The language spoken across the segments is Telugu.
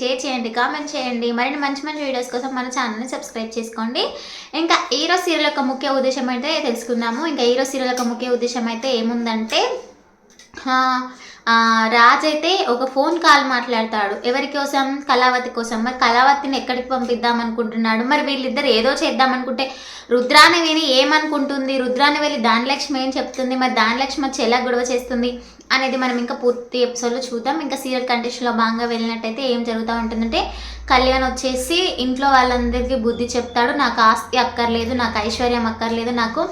షేర్ చేయండి కామెంట్ చేయండి. మరిన్ని మంచి మంచి వీడియోస్ కోసం మన ఛానల్ని సబ్స్క్రైబ్ చేసుకోండి. ఇంకా హీరో సీరియల్ యొక్క ముఖ్య ఉద్దేశం అయితే తెలుసుకుందాము. ఇంకా హీరో సీరియల్ యొక్క ముఖ్య ఉద్దేశం అయితే ఏముందంటే రాజ్ అయితే ఒక ఫోన్ కాల్ మాట్లాడతాడు. ఎవరి కోసం? కళావతి కోసం. మరి కళావతిని ఎక్కడికి పంపిద్దాం అనుకుంటున్నాడు? మరి వీళ్ళిద్దరు ఏదో చేద్దాం అనుకుంటే రుద్రాన్ని విని ఏమనుకుంటుంది? రుద్రాన్ని వెళ్ళి దానిలక్ష్మి ఏం చెప్తుంది? మరి దానిలక్ష్మి వచ్చి ఎలా గొడవ చేస్తుంది? అనేది మనం ఇంకా పూర్తి ఎపిసోడ్లో చూద్దాం. ఇంకా సీరియల్ కంటెస్ట్లో భాగంగా వెళ్ళినట్టయితే ఏం జరుగుతూ ఉంటుందంటే కళ్యాణ్ వచ్చేసి ఇంట్లో వాళ్ళందరికీ బుద్ధి చెప్తాడు. నాకు ఆస్తి అక్కర్లేదు నాకు ఐశ్వర్యం అక్కర్లేదు నాకు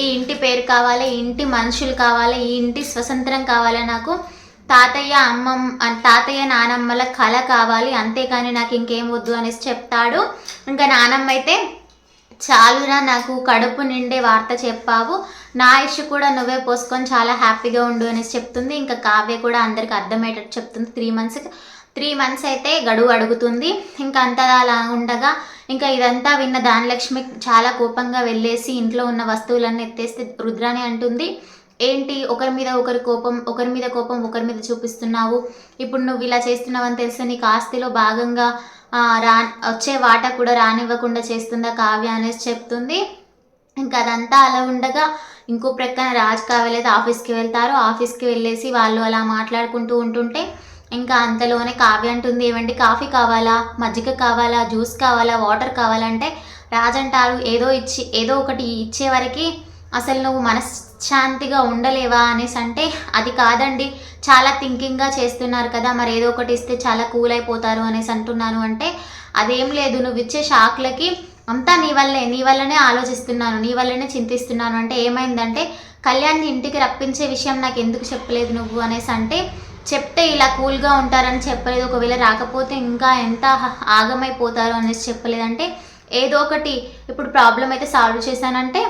ఈ ఇంటి పేరు కావాలి ఈ ఇంటి మనుషులు కావాలి ఈ ఇంటి స్వతంత్రం కావాలి నాకు తాతయ్య అమ్మమ్మ తాతయ్య నానమ్మల కళ కావాలి అంతేకాని నాకు ఇంకేం వద్దు అనేసి చెప్తాడు. ఇంకా నానమ్మ అయితే చాలురా నాకు కడుపు నిండే వార్త చెప్పావు. నా ఇష్యూ కూడా నువ్వే పోసుకొని చాలా హ్యాపీగా ఉండు అనేసి చెప్తుంది. ఇంకా కావ్య కూడా అందరికి అర్థమయ్యేటట్టు చెప్తుంది. త్రీ మంత్స్ త్రీ మంత్స్ అయితే గడువు అడుగుతుంది. ఇంకా అంతా అలా ఉండగా ఇంకా ఇదంతా విన్న దానలక్ష్మి చాలా కోపంగా వెళ్ళేసి ఇంట్లో ఉన్న వస్తువులన్నీ ఎత్తేస్తే రుద్రాని అంటుంది. ఏంటి ఒకరి మీద ఒకరి కోపం ఒకరి మీద కోపం ఒకరి మీద చూపిస్తున్నావు? ఇప్పుడు నువ్వు ఇలా చేస్తున్నావని తెలిసి? నీకు ఆస్తిలో భాగంగా రా వచ్చే వాటా కూడా రానివ్వకుండా చేస్తుందా కావ్య అనేసి చెప్తుంది. ఇంకా అదంతా అలా ఉండగా ఇంకో ప్రక్కన రాజ్ కావ్యలేదు ఆఫీస్కి వెళ్తారు. ఆఫీస్కి వెళ్ళేసి వాళ్ళు అలా మాట్లాడుకుంటూ ఉంటుంటే ఇంకా అంతలోనే కావ్య అంటుంది ఏమండి కాఫీ కావాలా? మజ్జిగ కావాలా? జ్యూస్ కావాలా? వాటర్ కావాలంటే రాజ్ అంటారు ఏదో ఇచ్చి ఏదో ఒకటి ఇచ్చే వరకు అసలు నువ్వు మనస్ శాంతిగా ఉండలేవా అనేసి అంటే అది కాదండి. చాలా థింకింగ్గా చేస్తున్నారు కదా మరి ఏదో ఒకటి ఇస్తే చాలా కూల్ అయిపోతారు అనేసి అంటున్నాను అంటే అదేం లేదు. నువ్వు ఇచ్చే షాక్లకి అంతా నీ వల్లే నీ వల్లనే ఆలోచిస్తున్నాను నీ వల్లనే చింతిస్తున్నాను అంటే ఏమైందంటే కళ్యాణ్ని ఇంటికి రప్పించే విషయం నాకు ఎందుకు చెప్పలేదు నువ్వు అనేసి అంటే చెప్తే ఇలా కూల్గా ఉంటారని చెప్పలేదు. ఒకవేళ రాకపోతే ఇంకా ఎంత ఆగమైపోతారు అనేసి చెప్పలేదంటే ఏదో ఒకటి ఇప్పుడు ప్రాబ్లం అయితే సాల్వ్ చేశానంటే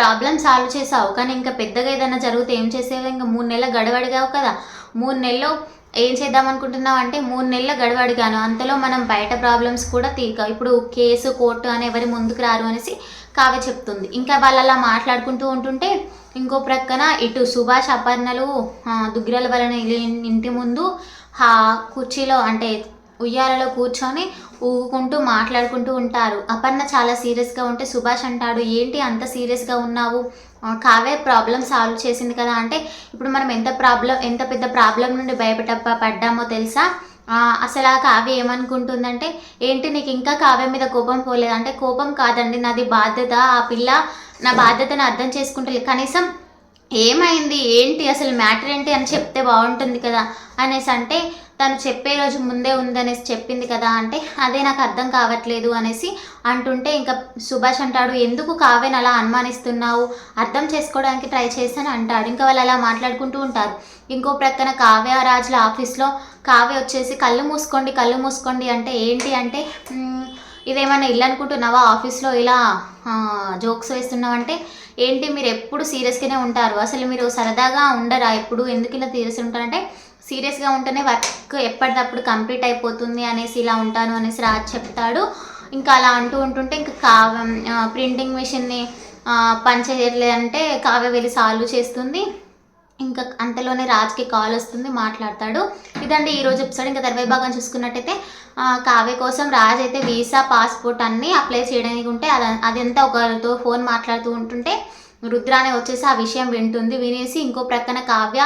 ప్రాబ్లం సాల్వ్ చేసావు. కానీ ఇంకా పెద్దగా ఏదైనా జరిగితే ఏం చేసేవి? ఇంకా మూడు నెలలు గడవడిగావు కదా. మూడు నెలలు ఏం చేద్దాం అనుకుంటున్నావు అంటే మూడు నెలల గడవడిగాను అంతలో మనం బయట ప్రాబ్లమ్స్ కూడా తీక ఇప్పుడు కేసు కోర్టు అని ఎవరి ముందుకు రారు అనేసి కావ్య చెప్తుంది. ఇంకా వాళ్ళు అలా మాట్లాడుకుంటూ ఉంటుంటే ఇంకో ప్రక్కన ఇటు సుభాష్ అపర్ణలు ఆ, దుగ్గిరాల వలన ఇంటి ముందు హా కుర్చీలో అంటే ఉయ్యాలలో కూర్చొని ఊగుకుంటూ మాట్లాడుకుంటూ ఉంటారు. అపర్ణ చాలా సీరియస్గా ఉంటే సుభాష్ అంటాడు ఏంటి అంత సీరియస్గా ఉన్నావు? కావే కావ్య ప్రాబ్లం సాల్వ్ చేసింది కదా అంటే ఇప్పుడు మనం ఎంత ప్రాబ్లం ఎంత పెద్ద ప్రాబ్లం నుండి బయట పడ్డామో తెలుసా? అసలు ఆ కావ్య ఏమనుకుంటుందంటే ఏంటి నీకు ఇంకా కావ్య మీద కోపం పోలేదు? అంటే కోపం కాదండి నాది బాధ్యత. ఆ పిల్ల నా బాధ్యతను అర్థం చేసుకుంటలేదు కనీసం ఏమైంది? ఏంటి అసలు మ్యాటర్ ఏంటి అని చెప్తే బాగుంటుంది కదా అనేసి అంటే తను చెప్పే రోజు ముందే ఉందనేసి చెప్పింది కదా అంటే అదే నాకు అర్థం కావట్లేదు అనేసి అంటుంటే ఇంకా సుభాష్ అంటాడు ఎందుకు కావ్యను అలా అనుమానిస్తున్నావు? అర్థం చేసుకోవడానికి ట్రై చేశాను అంటాడు. ఇంకా వాళ్ళు అలా మాట్లాడుకుంటూ ఉంటారు. ఇంకో ప్రక్కన కావ్య రాజుల ఆఫీస్లో కావ్య వచ్చేసి కళ్ళు మూసుకోండి కళ్ళు మూసుకోండి అంటే ఏంటి అంటే ఇదేమైనా ఇల్లు అనుకుంటున్నావా? ఆఫీస్లో ఇలా జోక్స్ వేస్తున్నావంటే ఏంటి మీరు ఎప్పుడు సీరియస్గానే ఉంటారు? అసలు మీరు సరదాగా ఉండరా? ఎప్పుడు ఎందుకు ఇలా సీరియస్ ఉంటారంటే సీరియస్గా ఉంటేనే వర్క్ ఎప్పటికప్పుడు కంప్లీట్ అయిపోతుంది అనేసి ఇలా ఉంటాను అనేసి రాజ్ చెప్తాడు. ఇంకా అలా అంటూ ఉంటుంటే ఇంకా కావ్య ప్రింటింగ్ మిషన్ని పని చేయట్లేదంటే కావ్య వెళ్ళి సాల్వ్ చేస్తుంది. ఇంకా అంతలోనే రాజ్కి కాల్ వస్తుంది మాట్లాడతాడు. ఇదండి ఈరోజు ఎపిసోడ్ ఇంకా తర్వాత భాగం చూసుకున్నట్టయితే కావ్య కోసం రాజ్ అయితే వీసా పాస్పోర్ట్ అన్నీ అప్లై చేయడానికి ఉంటే అది అదంతా ఒకరితో ఫోన్ మాట్లాడుతూ ఉంటుంటే రుద్రానే వచ్చేసి ఆ విషయం వింటుంది. వినేసి ఇంకో ప్రక్కన కావ్య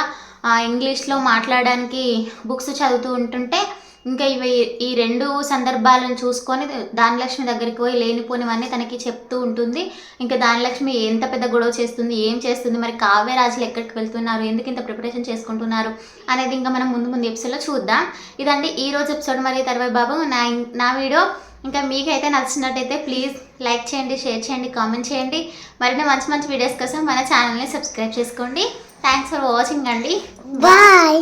ఇంగ్లీష్లో మాట్లాడడానికి బుక్స్ చదువుతూ ఉంటుంటే ఇంకా ఇవి ఈ రెండు సందర్భాలను చూసుకొని దానిలక్ష్మి దగ్గరికి పోయి లేనిపోనివన్నీ తనకి చెప్తూ ఉంటుంది. ఇంకా దానిలక్ష్మి ఎంత పెద్ద గొడవ చేస్తుంది ఏం చేస్తుంది మరి కావ్యరాజులు ఎక్కడికి వెళ్తున్నారు ఎందుకు ఇంత ప్రిపరేషన్ చేసుకుంటున్నారు అనేది ఇంకా మనం ముందు ముందు ఎపిసోడ్లో చూద్దాం. ఇదండి ఈ రోజు ఎపిసోడ్ మరి తర్వాత బాబు. నా నా వీడియో. ఇంకా మీకైతే నచ్చినట్టయితే ప్లీజ్ లైక్ చేయండి షేర్ చేయండి కామెంట్ చేయండి. మరిన్ని మంచి మంచి వీడియోస్ కోసం మన ఛానల్ని సబ్స్క్రైబ్ చేసుకోండి. థ్యాంక్స్ ఫర్ వాచింగ్ అండి. బాయ్